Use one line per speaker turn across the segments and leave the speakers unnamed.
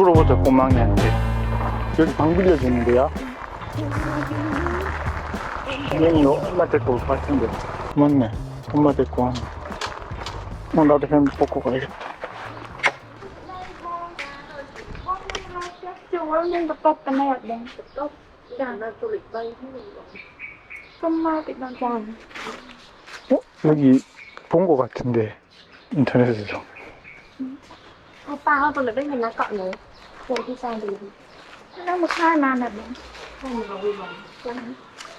물어보자 꼬망이한테. 여기 방 빌려주는 거야? 얘는 엄마 데리고 올 것 같은데. 맞네. 엄마 데리고 하네 어 나도 햄 먹고 가야겠다. 어? 여기 본거 같은데 인터넷에서
Mình cọ Rồi đi sang Đang một hai mà là đúng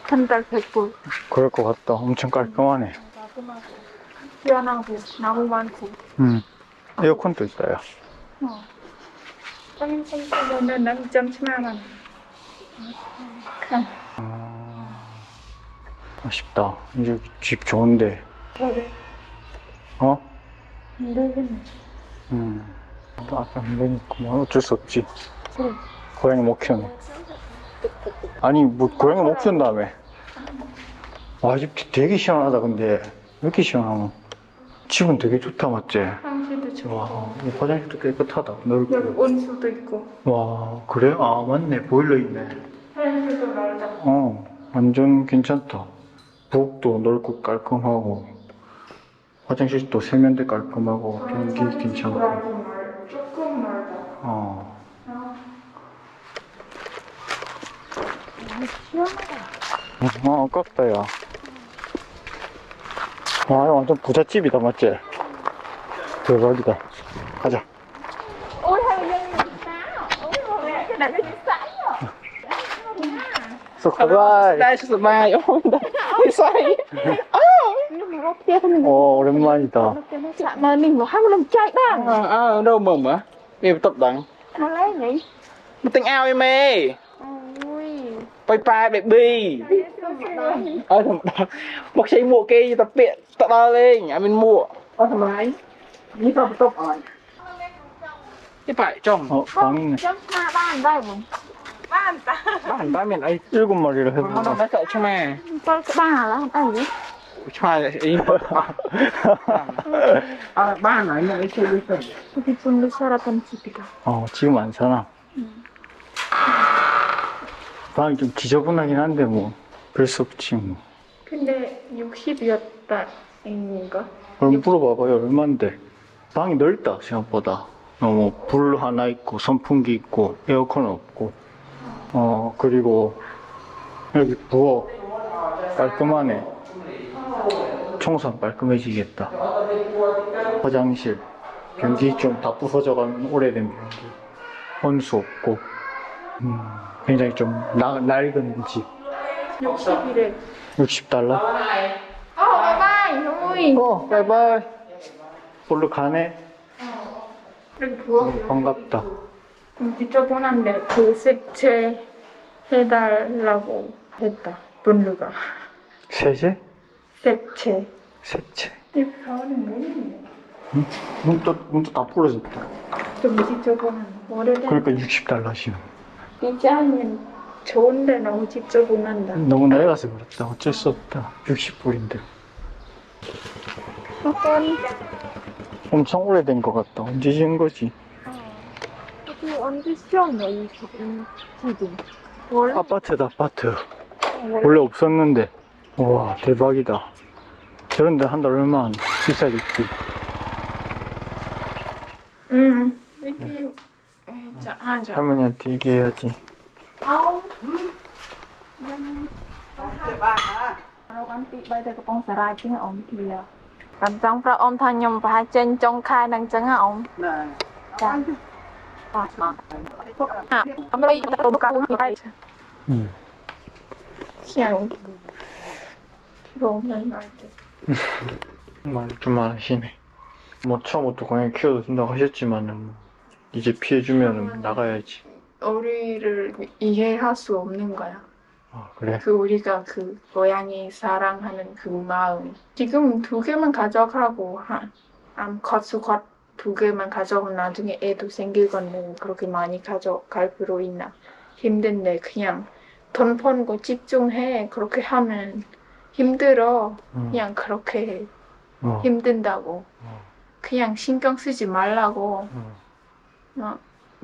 Thân tật thật của
그럴 것 같다 엄청 깔끔하네
nào ngoan thì
음 에어컨도
nên đang chăm chăm mà
아, 아쉽다 여기 집 좋은데 어?
Này
음 아까 안 되니까 어쩔 수 없지. 고양이 못 키우네. 아니 뭐 고양이 못 키운다며. 와집 되게 시원하다 근데. 왜 이렇게 시원하노? 집은 되게 좋다 맞지?
화장실도 좋고.
와이 화장실도 깨끗하다
여기
넓고
온수도 있고.
와 그래? 아 맞네. 보일러 있네.
화장실도 넓다.
어 완전 괜찮다. 부엌도 넓고 깔끔하고. 화장실도 세면대 깔끔하고. 변기 괜찮고
어. 아, 어. 시원하다.
어, 아깝다, 야. 와, 아, 이거 완전 부잣집이다, 맞지? 대박이다. 가자. 어, 오랜만이다.
នេះបន្ទប់ដឹងមកលេងហីម
កទិញ
ឲ្យមេអូយប៉ៃប៉ែបេប៊ីអើធម្មតាមកខ្ចីមួកគេទៅពាកទៅដល់លេងអត់មានមួកអត់សម្លាញ់នេះទៅបន្ទប់អត់ទីប៉ែចង់ផងចង់ស្មាបានដែរបងបានតាបានតាមានអីគឺកុំមករីលហឹ
មមកដ
ល់ឆ្មា7ក្បាលអត់
អី try aimbot. 아, 만 아니야. 이렇게
있어. 우리
분들 살았던 집이다.
어, 지금 안 사나? 음. 응. 방이 좀 지저분하긴 한데 뭐 별 수 없지 뭐.
근데 60이었다. 인가?
그럼 물어봐봐요. 얼만데? 방이 넓다 생각보다. 너무 불 하나 있고 선풍기 있고 에어컨 없고. 어 그리고 여기 부엌 깔끔하네. 청소하면 깔끔해지겠다. 화장실. 변기 좀 다 부서져가는 오래된 변기. 혼수 없고. 음, 굉장히 좀 나, 낡은 집.
60이래
60달러?
어 바이바이 ôi
어, 바이바이. 볼로 가네.
여기 부엌
반갑다.
좀 지저분한데 그 색채 해달라고 했다 분류가
세제?
색채
색채.
이 병원은 뭐니?
눈도, 눈도 다 부러졌다.
좀 지저분한 오래된
그러니까 60달러시면.
디자인은 좋은데 너무 지저분한다
너무 낡아서 그렇다. 어쩔 수 없다. 60불인데.
약간
엄청 오래된 것 같다. 언제 지은 거지?
여기 언제 시험이야 이 지금 지금 원래
아파트다, 아파트.
원래
원래 없었는데. 와, 대박이다. 저런데 한 달 얼마 안 비싸겠지.
응자 앉아
할머니한테 얘기해야지. 말 좀 많으시네. 뭐 처음부터 고양이 키워도 된다고 하셨지만은 뭐 이제 피해주면은 나가야지.
우리를 이해할 수 없는 거야
아 그래?
그 우리가 그 고양이 사랑하는 그 마음 지금 두 개만 가져가고 한 암컷 수컷 두 개만 가져오면 나중에 애도 생길 건데 그렇게 많이 가져갈 필요 있나 힘든데 그냥 돈 버는 집중해 그렇게 하면 힘들어
응.
그냥 그렇게 해
어.
힘든다고
어.
그냥 신경 쓰지 말라고
어.
어,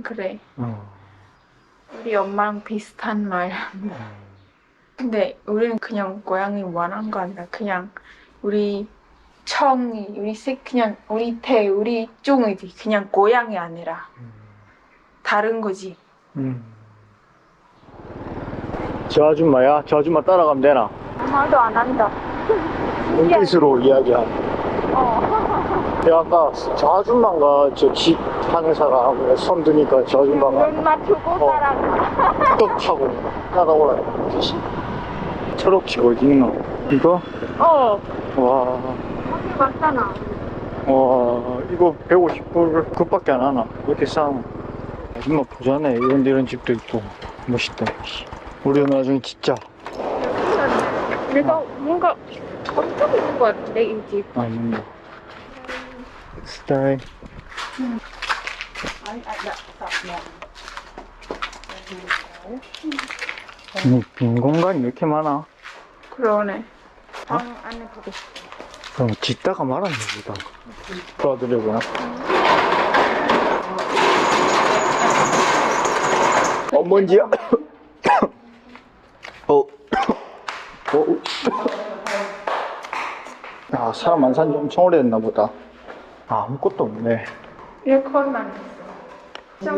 그래.
어.
우리 엄마랑 비슷한 말. 근데 우리는 그냥 고양이 원한 거 아니라 그냥 우리 청이 우리 색 그냥 우리 태 우리 종이지 그냥 고양이 아니라 다른 거지.
음. 저 아줌마야? 저 아줌마 따라가면 되나?
말도 안 한다.
눈빛으로 이야기하는.
어.
야, 아까 저 아줌마가 저 집 하는 사람 손 드니까 저 아줌마가
눈 맞추고
어.
따라가.
뚝 하고 따라오라 대신 초록색 어디? 이거?
어.
와,
거기 맞잖아.
와 이거 150불 그밖에 안 하나? 왜 이렇게 싸? 아줌마 부자네 이런 데 이런 집도 있고 멋있다 씨. 우리 나중에 진짜
내가 뭔가 엄청 있는 거 같은데 이 집.
스타일
아니 아니 나
음, 빈 공간이 왜 이렇게 많아?
그러네. 방 안에 보고 싶어.
그럼 짓다가 말았네 보다 도와드려구나 어 먼지야 어. 어. 아 사람 안 산지 엄청 오래됐나 보다 아, 아무것도 없네
에어컨만 있어.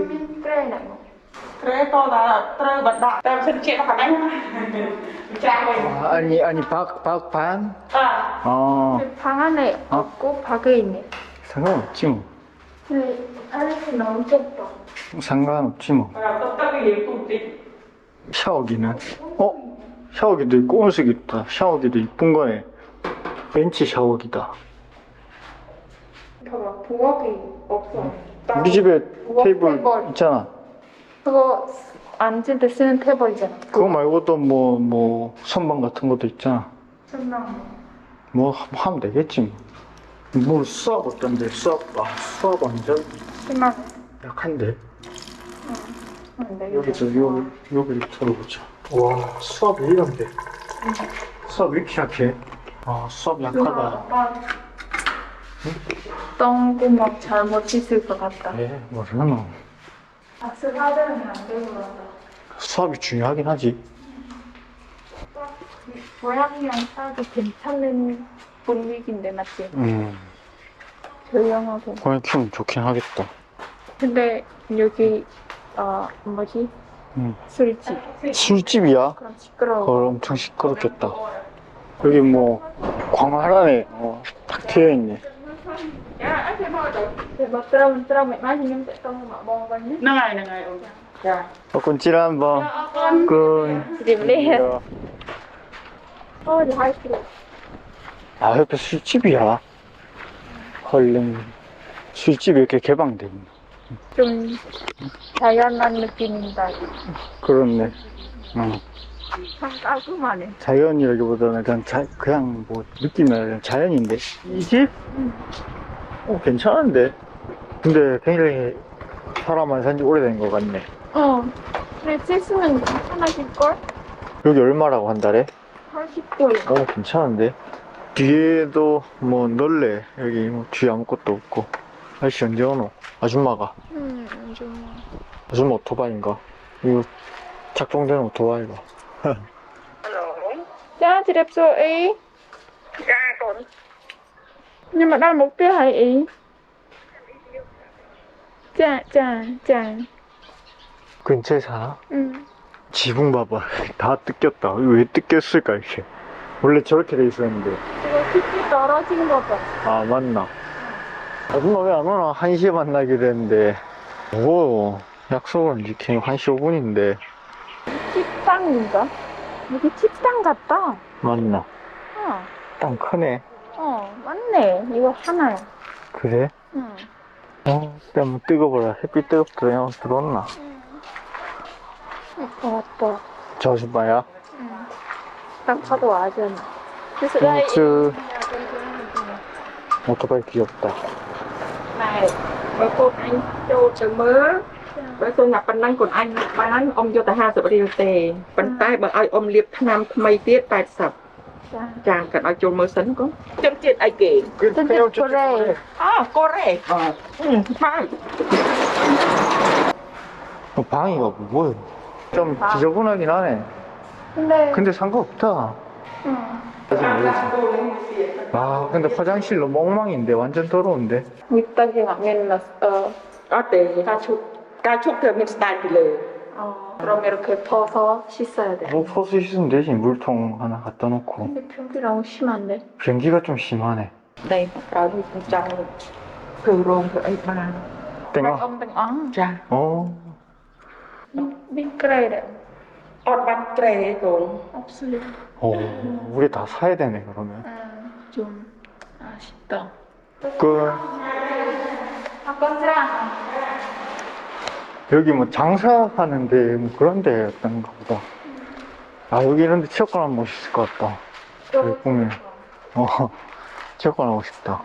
bật đạn Tem xin chuyện phản ánh Cha mình
아, 아니 아니 박, 박반?
À
어방 안에
어?
없고 밖에 있네.
상관없지 뭐
근데 안에서 너무 좁다.
상관없지 뭐
điểm tụt tịch
샤워기는 어? 샤워기도 있고 온수기 있다 샤워기도 이쁜 거네 벤치 샤워기다
봐봐 부엌이 없어.
우리 집에 테이블
테이블.
있잖아
그거 앉을 때 쓰는 테이블이잖아.
그거 말고도 뭐 뭐 선반 같은 것도 있잖아
설명.
뭐 하면 되겠지 뭐. 뭘 수압 어떤데 수압 아 수압 완전
설명.
약한데
근데
여기서 요 여기를 털어보자 와 수압이 이런데 수압 왜 이렇게 약해 아 수압 약하다
똥구멍 잘못 씻을 것 같다.
에 모르나
아스파드는 안 되고 그런다.
수압이 중요하긴 하지
고양이랑 살기 괜찮은 분위기인데 맞지?
음
조용하고.
고양이 키우면 좋긴 하겠다
근데 여기 어 뭐지?
음.
술집.
술집이야?
그럼 시끄러워.
헐 엄청 시끄럽겠다 여기 뭐 광활하네 어, 트여 있네
sẽ trông mà bong bóng nhất.
Nâng ngày nâng ngày ừ. Dạ
어, 꾼찌라 한번
lên. Thôi thì hai kilo.
아 옆에 술집이야 헐 술집이 이렇게 개방돼 있네
좀 자연한 느낌인다.
그렇네 응.
참 깔끔하네.
자연이라기보다는 그냥 자, 그냥 뭐 느낌이 자연인데 이 집? 어 괜찮은데 근데 굉장히 사람 안 산 지 오래된 것 같네
어. 근데 씻으면 괜찮아질걸?
여기 얼마라고 한 달에?
80불.
어 괜찮은데 뒤에도 뭐 넓네 여기 뭐 뒤에 아무것도 없고 아저씨 언제 오노? 아줌마가
음, 좀.
아줌마 오토바이인가? 이거 작동된 오토바이가
ý.
Dạ còn
Nhưng mà đây là mục tiêu hãy ý. Dạ, dạ, dạ.
근처에 사나?
응.
지붕 봐봐 다 뜯겼다 왜 뜯겼을까 이렇게 원래 저렇게 돼 있었는데
이거 깊이 떨어진 거 봐.
아 맞나 아줌마 왜 안 오나 1시에 만나기로 했는데 뭐 약속은 이렇게 1시 5분인데
식당인가? 여기 식당 같다.
맞나
어,
땅 크네
어, 맞네. 이거 하나야.
그래?
응.
어 한번 뜨거워라 햇빛 뜨겁더라 형 들어왔나
어, 왔다.
저 아줌마야
응. 딱 봐도 와잖아. 그래서 나
벤츠 오토바이 귀엽다
Này Với cô anh cho chờ mơ Với tôi nhập bánh nắng của anh Bán ông vô ta ha sự điều tề Bánh tay bởi ai ôm liệp tham mây tiết bài sập
자,
Chàng cần ai chôn mơ sấn có Châm chuyện ai kể
전체 그래.
À cô rẻ Ờ Ừ phải
어, 방이가 뭐예요? 좀 지저분하긴 하네.
근데
근데 상관없다.
응.
아직 모르지. 아, 근데 화장실로 멍멍인데 완전 더러운데.
밑단이 가면, 어,
어때? 가축, 가축 되면 스타일 빌려요.
어, 그럼 이렇게 퍼서 씻어야 돼.
뭐 퍼서 씻으면 되지. 물통 하나 갖다 놓고.
근데 변기 너무 뭐 심한데?
변기가 좀 심하네.
Đây,
đó thì
cũng chẳng thử
rồi
어,
민- 민크레이래.
어반 그래 돈.
없어요.
어. 우리 다 사야 되네, 그러면.
음, 좀 아쉽다.
그,
아, 건드라.
여기 뭐 장사하는데 뭐 그런 데였던가 보다. 아, 여기 이런 데 체육관 하면 멋있을 것 같다. 여기 보면. 어. 체육관 하고 싶다.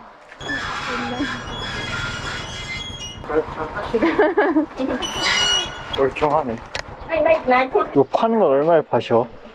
멀쩡하네. 이거 파는 건 얼마에 파셔?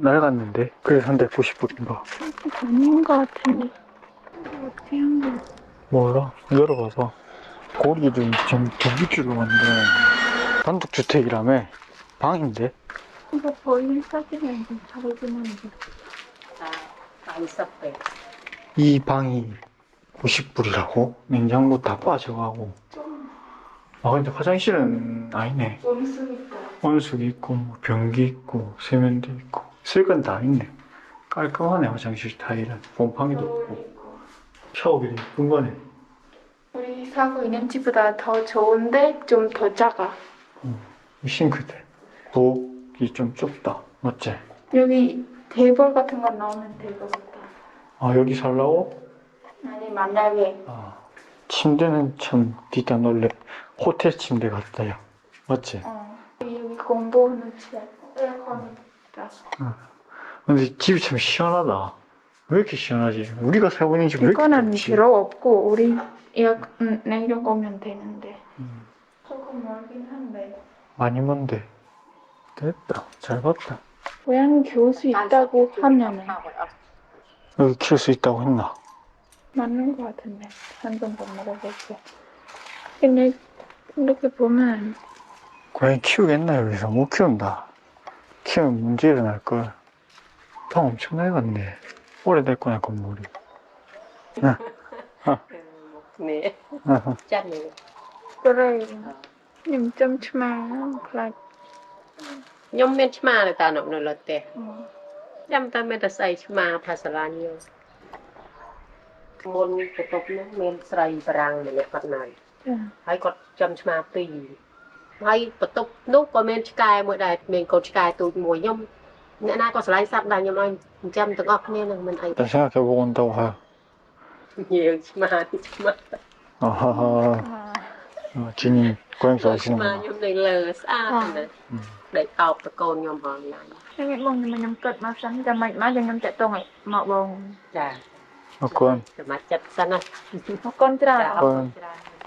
낡았는데. 그래서 한 대 90불인가.
아닌 것 같은데. 어떻게 한 거야?
몰라. 열어봐서. 고리를 좀 두부주로 만든 단독주택이라며. 방인데?
이거 보이는 사진은 잘해주면 돼.
40ពេ
이 방이 90불이라고? 냉장고 다 빠져가고. 아, 근데 화장실은 아니네.
온수 있다.
온수기 있고, 뭐 변기 있고, 세면대 있고. 쓸건 다 있네. 깔끔하네, 화장실 타일은. 곰팡이도 없고. 샤워기도 이쁜 거네.
우리 사고 있는 집보다 더 좋은데 좀 더 작아.
싱크대. 부엌이 좀 좁다. 맞지?
여기 테이블 같은 거 넣으면 될 것 같다.
아, 여기 살라고?
아니 만약에
아. 침대는 참 뒤다 놀래. 호텔 침대 같다, 야. 맞지?
어, 여기 공부하는 집 에어컨 있다.
근데 집이 참 시원하다. 왜 이렇게 시원하지? 우리가 살고 있는 집왜 이렇게
이거는
덥지?
필요 없고 우리 에어 음, 냉장고 오면 되는데
음,
조금 멀긴 한데
많이 먼데. 됐다. 잘 봤다.
고양이 키울 수 있다고 하면은
여기 키울 수 있다고 했나?
맞는 것 같은데 한번더 물어볼게. 근데 이렇게 보면
고양이 키우겠나 여기서 못 키운다. 키우면 문제 일어날 걸. 방 엄청나게 갔네. 오래됐구나 건물이.
នេះ
아하.
ចាត់នេះ
그래 님좀 치마 플라이
ខ្ញុំមានឆ្មានៅតានៅនៅលើផ្ទះ
어.
ចាំតែមានតែស្អីឆ្មាផាសាឡាញយកមុនបន្ទប់នោះមានស្រីបារាំងម្នាក់គាត់នៅ
자,
ហើយគាត់ចាំឆ្មាពីរ ហើយបន្ទប់នោះក៏មានឆ្កែមួយដែរមានកូនឆ្កែទូចមួយខ្ញុំអ្នកណាក៏ស្រឡាញ់សត្វដែរខ្ញុំឲ្យចាំទាំងអស់គ្នានឹងមិនអី
តែសាទៅវងទៅហ่า
យើងស្មានស្មា
ន
អូ
ជីនីគួរចូល
ស្មា
ន
ខ្ញុំនៅលើស្អាតណាស់ដេកតោបតកូនខ្ញុំផងណា
ខ្ញុំបងខ្ញុំគិតមកសិនចាំមិនមកខ្ញុំចាក់តងមកបង
ចា
អ
រគុណចាំចិត្តសិនណា
អរគុណច្រើន
អរគុណច្រើន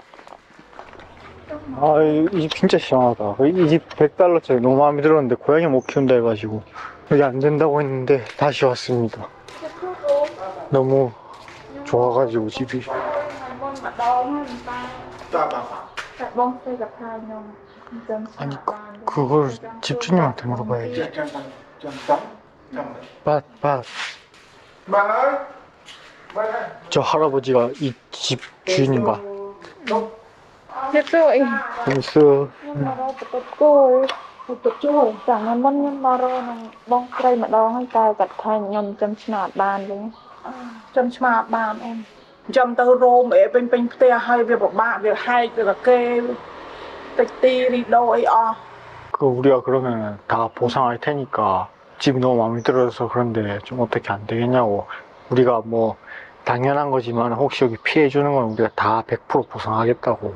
아, 이 집 진짜 시원하다. 이 집 100달러짜리 너무 마음에 들었는데 고양이 못 키운다 해가지고 여기 안 된다고 했는데 다시 왔습니다. 너무 좋아가지고 집이. 아니
그,
그걸 집주님한테 물어봐야지. 밭, 밭. 저 할아버지가 이 집 주인인가?
ទៀតសួរអី
재밌어.
ខ្ញុំមករកបន្ទប់គោលបន្ទប់ជួលចាថ្ងៃមុនខ្ញុំមករកនឹងបងស្រីម្ដងហើយតែគាត់ថាខ្ញុំចាំឆ្នោតបានវិញចាំឆ្នោតបានអូន
ចាំទៅរោមអេពេញពេញផ្ទះហើយវាពិបាកវាហែកវាកាគេតិចទីរីដូអីអស់
그 우리가 그러면 다 보상할 테니까 집이 너무 마음에 들어서 그런데 좀 어떻게 안 되겠냐고. 우리가 뭐 당연한 거지만 혹시 여기 피해 주는 건 우리가 다 100% 보상하겠다고.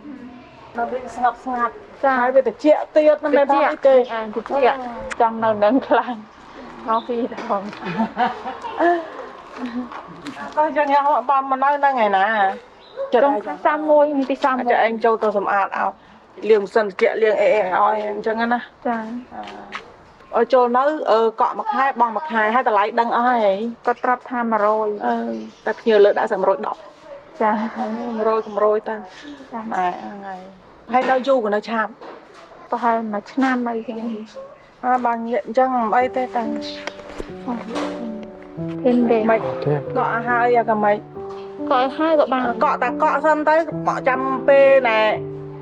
នៅវិញស្ងប់ស្ងាត់
ចា
ហើយវាត្រជាក់ទៀតមិនមែនថាអីទេ
អានតិចចង់នៅនឹងខ្លាំងមកពីដង
ក៏យ៉ាងនេះបានមកនៅហ្នឹងឯណាចិត្ត
ចង់
ឯង
សាមួយនេះទីសាម
អាចឯងចូលទៅសម្អាតឲ្យលាងម៉ាស៊ីនត្រជាក់លាងអីអីឲ្យអញ្ចឹងណា
ចា
ឲ្យចូលនៅអឺកក់មួយខែបង់មួយខែហើយតម្លៃដឹងអស់ហើយ
គាត់ប្រាប់ថា100
អឺតែភ្ញៀវលើកដាក់110
ចា
100កម្រយទៅ
ចា
ណែហ្នឹងហើយហើយនៅយូរក៏នៅឆាប់
ប្រហែលមួយឆ្នាំអីគេ
អើបើងាកអញ្ចឹងមិនអីទេតែ
ភេនដេ
មិន
어 때?
កក់ឲ្យហើយអាក៏មិន
ក៏ឲ្យហើយក៏បានក
ក់តែកក់សិនទៅបកចាំពេលណែ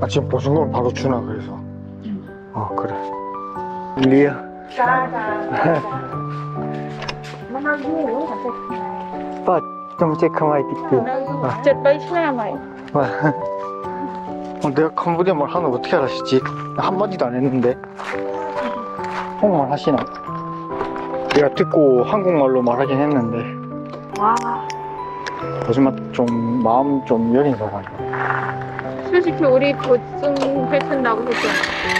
아 지금 보증금 바로 주나 그래서. 어 그래. 리아
xa xa
mà nó vui quá mà
오빠 좀
이제 가만히 있게 어. 어,
어, 내가 캄보디아 말 하는 거 어떻게 알았지? 한마디도 안 했는데. 한국말 하시나? 내가 듣고 한국말로 말하긴 했는데.
វ៉ា
거짓말 좀, 마음 좀 여린 사람이야.
솔직히 우리 보증 해준다고 했잖아
어.